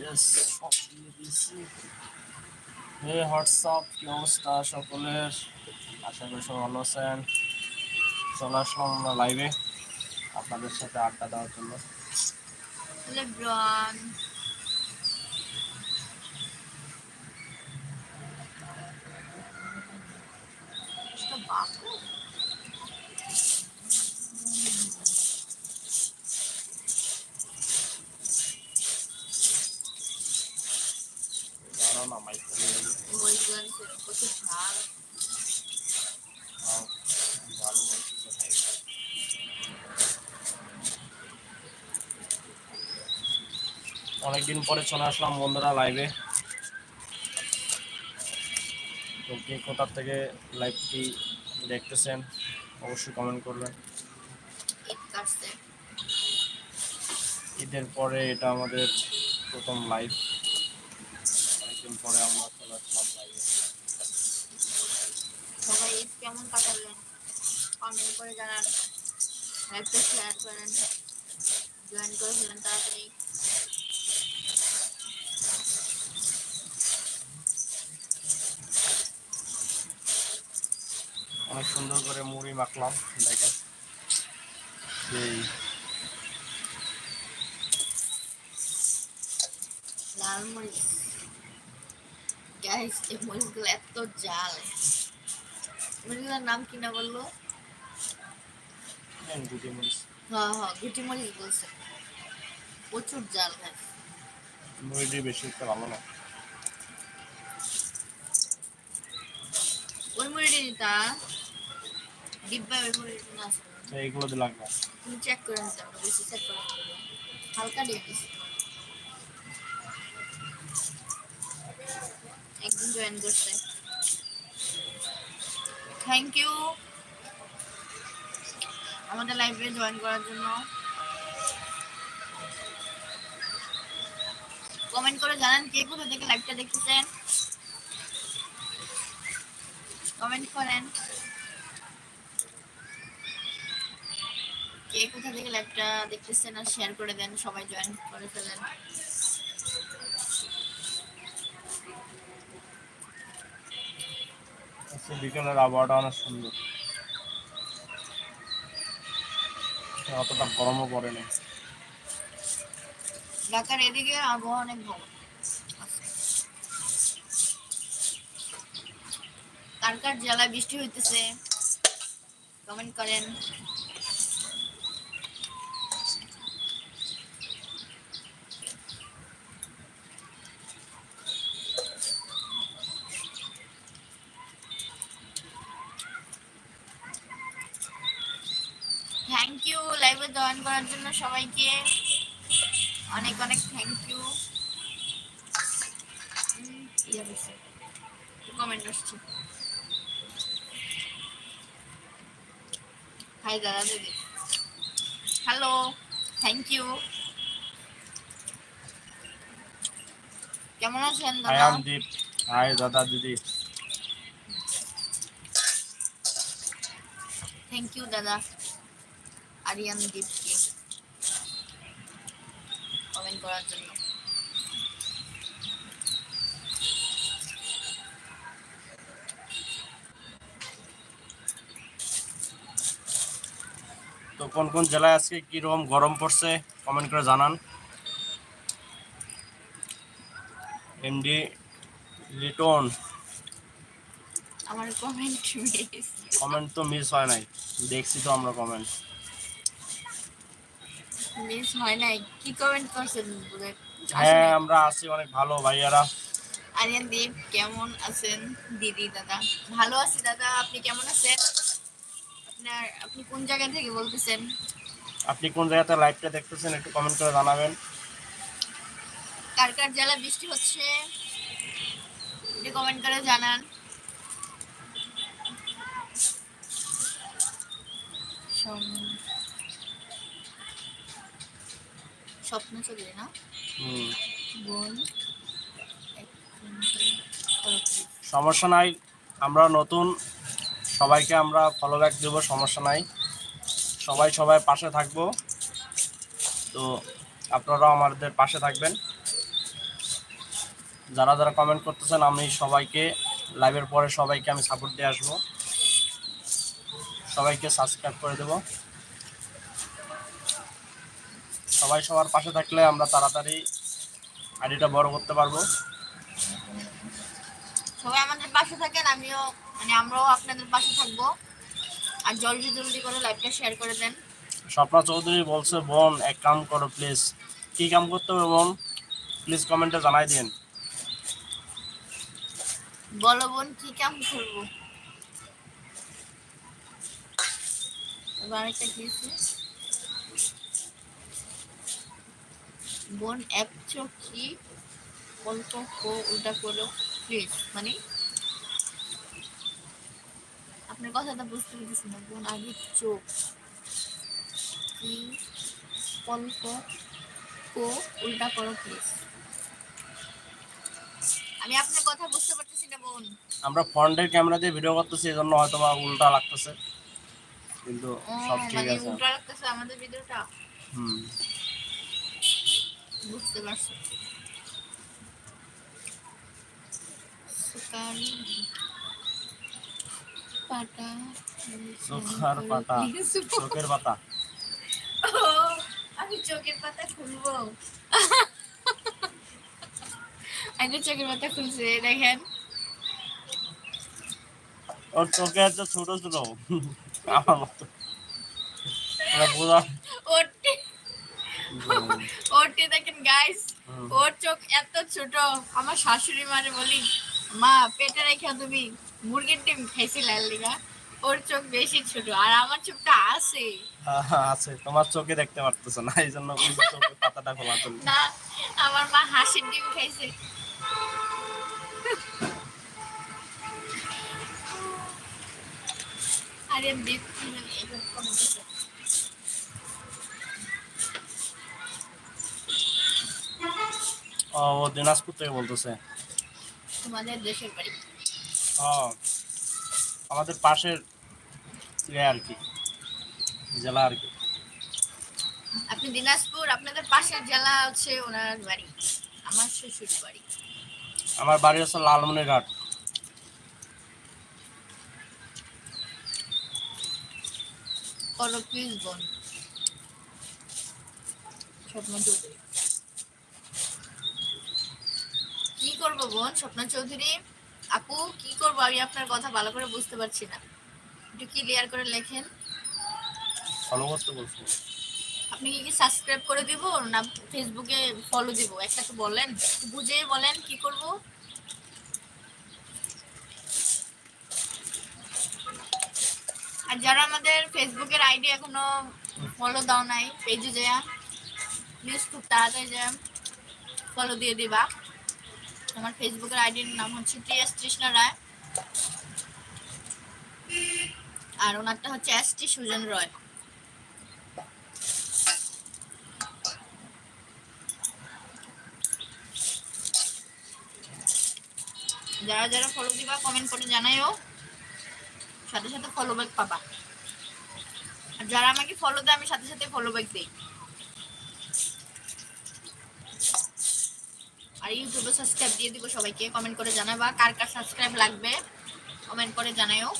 Yes WhatsApp কি সকলের? আশা করি সব ভালো আছেন। চলে আসলাম আমরা লাইভে আপনাদের সাথে আড্ডা দেওয়ার জন্য। অনেকদিন পরে চলে আসলাম বন্ধুরা লাইভে তো কে কোথার থেকে লাইভটি দেখতেছেন, অবশ্যই কমেন্ট করবেন। ঈদের পরে এটা আমাদের প্রথম লাইভ অনেকদিন পরে আমরা চলে আসলাম লাইভে সবাই কেমন কাটালেন? কমেন্ট করে জানান। লাইভটা শেয়ার করেন। জয়েন করে ফেলেন তাড়াতাড়ি। অনেক সুন্দর করে মুড়ি মাখলাম দেখেন। সেই লাল মরিচ। গাইস এই মরিচগুলো এত জাল মরিচগুলোর নাম কি না বলল হ্যাঁ হ্যাঁ গুটি মরিচ বলছে প্রচুর জাল গাইস মুড়িটি বেশি একটা ভালো না ওই মুড়িটি নিতা ডিব্বা ওই মুড়িটি না আছে তো এইগুলো দিয়ে লাগবে তুমি চেক করে নিতে আমরা বেশি চেক করে নিতে হবে। হালকা দিয়ে একদিন জয়েন করছে। থ্যাংক ইউ আমাদের লাইব্রেরি জয়েন করার জন্য। কমেন্ট করে জানান কে কোথা থেকে লাইভটা দেখতেছেন। কমেন্ট করেন। কে কোথা থেকে লাইভটা দেখতেছেন আর শেয়ার করে দেন, সবাই জয়েন করে ফেলেন। আজকে বিকেলের আবহাওয়াটা অনেক সুন্দর। অতটা গরমও পড়ে না ঢাকার এদিকে আবহাওয়া অনেক ভালো। কার কার জেলায় বৃষ্টি হইতেছে কমেন্ট করেন। থ্যাংক ইউ লাইভে জয়েন করার জন্য সবাইকে। অনেক অনেক থ্যাংক ইউ কমেন্ট আসছে। হাই দাদা দিদি। হ্যালো থ্যাংক ইউ কেমন আছেন দাদা? হাই দাদা দিদি। থ্যাংক ইউ দাদা। আরিয়ান দীপকে কমেন্ট করার জন্য। তো কোন কোন জেলায় আজকে কীরকম গরম পড়ছে কমেন্ট করে জানান। এমডি লিটন আমার কমেন্ট মিস কমেন্ট তো মিস হয় নাই দেখছি তো আমরা কমেন্ট মিস হয় নাই। কি কমেন্ট করছেন হ্যাঁ আমরা আছি অনেক ভালো ভাইয়ারা। আরিয়ান দীপ কেমন আছেন? দিদি দাদা। ভালো আছি দাদা। আপনি কেমন আছেন? আপনার আপনি কোন জায়গা থেকে বলতেছেন? আপনি কোন জায়গাতে লাইভটা দেখতেছেন একটু কমেন্ট করে জানাবেন। কার কার জেলা বৃষ্টি হচ্ছে? একটু কমেন্ট করে জানান। সম- স্বপ্ন ছবি না। বোন সমস্যা নাই আমরা নতুন সবাইকে আমরা ফলো ব্যাক দেবো সমস্যা নাই। সবাই সবাই পাশে থাকব। তো আপনারাও আমাদের পাশে থাকবেন। যারা যারা কমেন্ট করতেছেন আমি সবাইকে লাইভের পরে সবাইকে আমি সাপোর্ট দিয়ে আসব। সবাইকে সাবস্ক্রাইব করে দেব। সবাই সবার পাশে থাকলে আমরা তাড়াতাড়ি আইডিটা বড় করতে পারব। সবাই আমাদের পাশে থাকেন আমিও মানে আমরাও আপনাদের পাশে থাকব। আর জলদি জলদি করে লাইভটা শেয়ার করে দেন। স্বপ্না চৌধুরী বলছে বোন এক কাম করো প্লিজ কি কাম করতে হবে বোন? প্লিজ কমেন্টে জানাই দিন। বলো বোন কি কাম করব? এবার আরেকটা কি আছে? বোন এক চোখ কি? অল্প উল্টা করো প্লিজ মানে আপনার কথাটা বুঝতে পারতেছি না বোন আগে চোখ কি? অল্প কো উল্টা করো প্লিজ আমি আপনার কথা বুঝতে পারতেছি না বোন। আমরা ফ্রন্টের ক্যামেরা দিয়ে ভিডিও করতেছি এই জন্য হয়তো বা উল্টা লাগতেছে। কিন্তু ও, সব ঠিক মানে আছে। উল্টা লাগতেছে আমাদের ভিডিওটা? হুম। বুঝতে পারছি। সুকারি পাটা চোখার পাতা চোখের পাতা। ও, আমি চোখের পাতা খুলবো। আমি চোখের পাতা খুলছে দেখেন। ওর চোখে আছে ছোট ছোট। আমার মতো। ওরা ওরটি দেখেন গাইস ওর চোখ এত ছোট। আমার শাশুড়ি মারে বলি মা পেটে রেখে তুমি মুরগির ডিম খাইছিল লিগা ওর চোখ বেশি ছোট আর আমার চোখটা আছে। আছে। তোমার চোখে দেখতে পারতেছো না এই জন্য পাতাটা খোলা না আমার মা হাঁসের ডিম খাইছে। আরে দেখছি না, এবার কমে গেছে। ও দিনাজপুর থেকে বলতেছে। তোমাদের দেশের বাড়ি। ও আমাদের পাশের ইয়ে আর কি জেলা আর কি। আপনি দিনাজপুর আপনাদের পাশের জেলা হচ্ছে ওনার বাড়ি আমার শ্বশুর বাড়ি। আমার বাড়ি হচ্ছে লালমনিরহাট। করো প্লিজ বোন। স্বপ্ন চৌধুরী কি করব বোন স্বপ্ন চৌধুরী। আপু কি করব? আমি আপনার কথা ভালো করে বুঝতে পারছি না। একটু ক্লিয়ার করে লেখেন। ফলো করতে বলছি। আপনি কি সাবস্ক্রাইব করে দিব না ফেসবুকে ফলো দিব? একটা তো বলেন বুঝেই বলেন কি করব? আর যারা আমাদের ফেসবুকের আইডি এখনও ফলো দাও নাই পেজে যা প্লিজ খুব তাড়াতাড়ি যা ফলো দিয়ে দিবা। আমার ফেসবুকের আইডির নাম হচ্ছে টি এস তৃষ্ণা রায়। আর ওনারটা হচ্ছে এস টি সুজন রয়। যারা যারা ফলো দিবা কমেন্ট করে জানাইও। সাথে সাথে ফলো ব্যাক পাবা। আর যারা আমাকে ফলো দেয়, আমি সাথে সাথে ফলো ব্যাক দিই। আর ইউটিউবে সাবস্ক্রাইব দিয়ে দিব সবাইকে। কমেন্ট করে জানাবা কার কার সাবস্ক্রাইব লাগবে। কমেন্ট করে জানাইও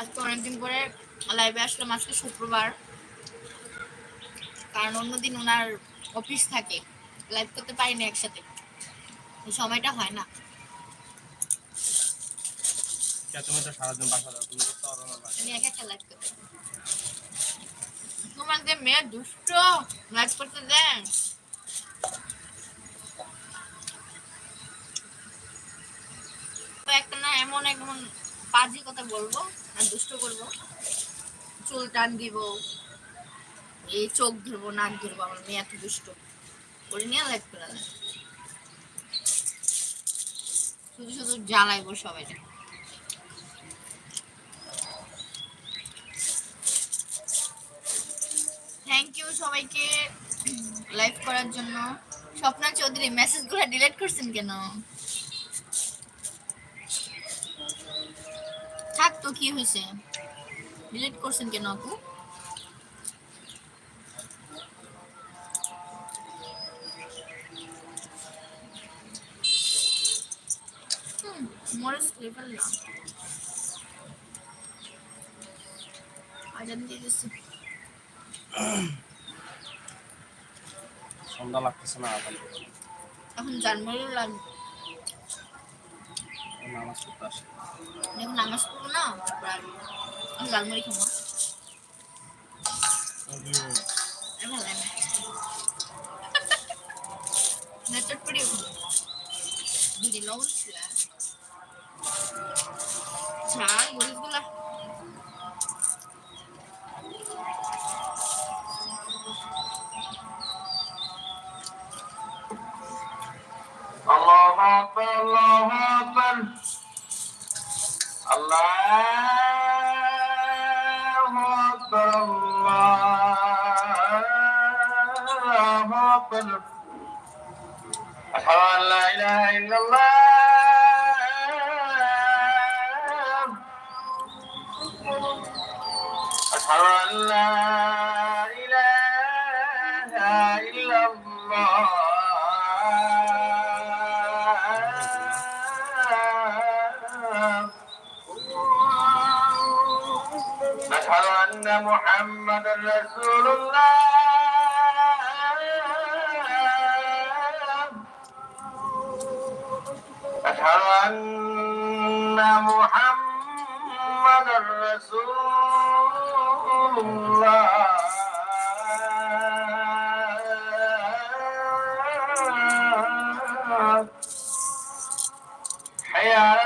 আজকে অনেকদিন পরে লাইভে আসলাম আজকে শুক্রবার। কারণ অন্যদিন ওনার অফিস থাকে। লাইভ করতে পারি না একসাথে। সময়টা হয় না। তুমি তো সারাদিন বাসা তুমি পারো আমি একা একা লাইভ করতে মেয়ে দুষ্ট করতে দেন একটা না এমন এমন বাজে কথা বলব, আর দুষ্ট করব। চুল টান দিব, এই চোখ ধরবো, নাক ধরবো, আমার মেয়ে এত দুষ্ট। করে নিয়ে লাইভ করে শুধু শুধু জ্বালাইবো সবাই থ্যাংক ইউ সবাইকে লাইভ করার জন্য। স্বপ্না চৌধুরী মেসেজগুলো ডিলিট করছেন কেন? থাক তো, কি হয়েছে? ডিলিট করছেন কেন আপু? মরে স্লিপার আজান দিয়ে দিচ্ছি। সন্ধ্যা লাগতেছে না এখন জানমারিও নামাজ পড়তে আসে। এখন নামাজ পড়ব না খাব দিদি লবণ ছিল। ঝাল أشهد أن محمدا رسول الله أشهد أن محمدا رسول الله حي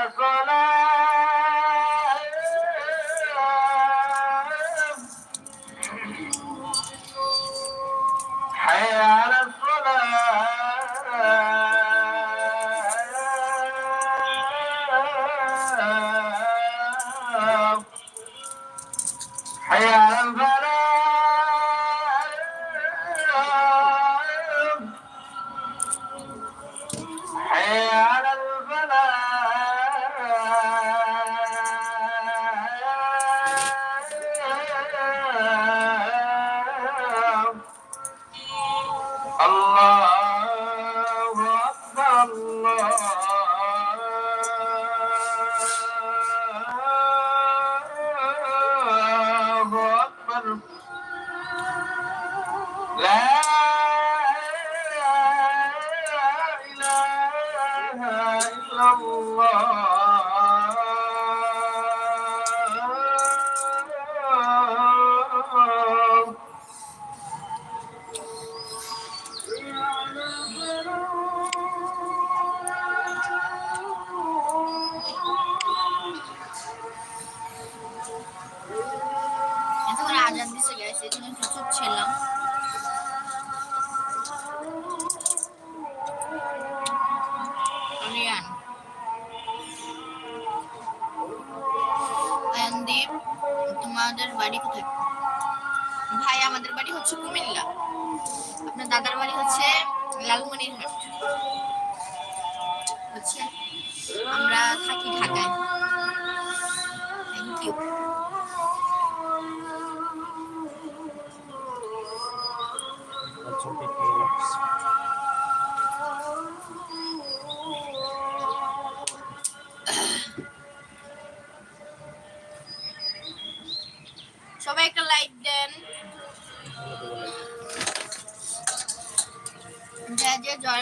বাড়ি কোথায় ভাই, আমাদের বাড়ি হচ্ছে কুমিল্লা। আপনার দাদার বাড়ি হচ্ছে লালমনিরহাট। হচ্ছে আমরা থাকি ঢাকায়। থ্যাংক ইউ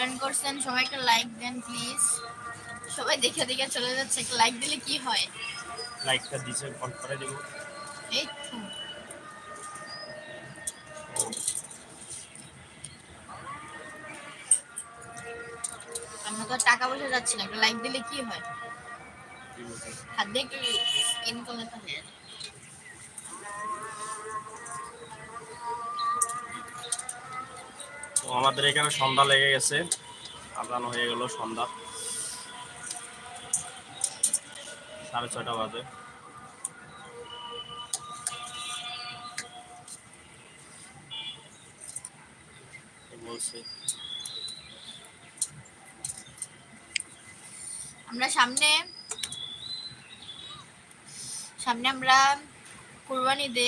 জয়েন করছেন সবাই একটা লাইক দেন প্লিজ সবাই দেখে দেখে চলে যাচ্ছে একটা লাইক দিলে কি হয়? লাইটটা দিছে অন করে দেবো। এই তো। আমরা তো টাকা পয়সা যাচ্ছি না একটা লাইক দিলে কি হয়? হাত দিয়ে একটু করলে হয়ে যায় তো আমাদের এখানে সন্ধ্যা লেগে গেছে। আদান হয়ে গেল সন্ধ্যা। সাড়ে ছটা বাজে। বলছে? আমরা সামনে সামনে আমরা কুরবানিতে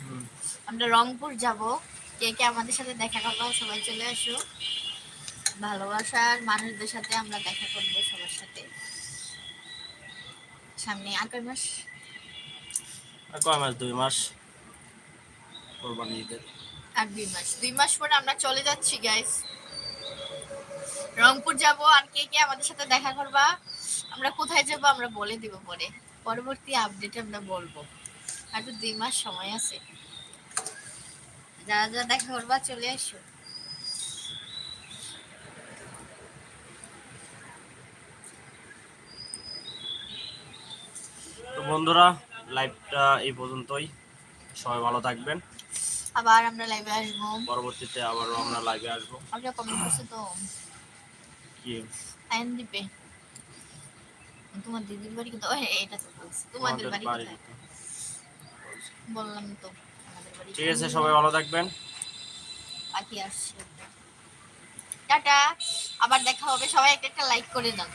হুম, আমরা রংপুর যাব। কে কে আমাদের সাথে দেখা করব সবাই চলে আসো। ভালোবাসার মানুষদের সাথে আমরা দেখা করব সবার সাথে। সামনে আর কয় মাস? আর কয় মাস? দুই মাস কোরবানি ঈদের আর দুই মাস। দুই মাস পরে আমরা চলে যাচ্ছি গাইস রংপুর যাব আর কে কে আমাদের সাথে দেখা করবা? আমরা কোথায় যাব আমরা বলে দিব পরে। পরবর্তী আপডেটে আমরা বলব। আর তো দুই মাস সময় আছে। যারা যারা দেখা করবা চলে আসো তো বন্ধুরা লাইভটা এই পর্যন্তই। সবাই ভালো থাকবেন। আবার আমরা লাইভে আসব। পরবর্তীতে আবারও আমরা লাইভে আসব। আমরা কমেন্ট করছে তো? কি? আইন দিবে। তোমার দিদির বাড়ি কোথায়? এটা তো বলছি। তোমাদের বাড়ি কোথায়? বললাম তো। ঠিক আছে, সবাই ভালো থাকবেন। পাখি আসছে। টাটা, আবার দেখা হবে। সবাই একটা একটা লাইক করে দাও।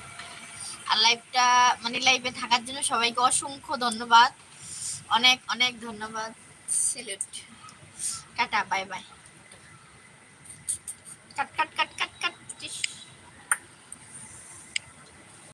আর লাইভটা মানে লাইভে থাকার জন্য সবাইকে অসংখ্য ধন্যবাদ। অনেক অনেক ধন্যবাদ। Salute tata bye bye cut cut cut.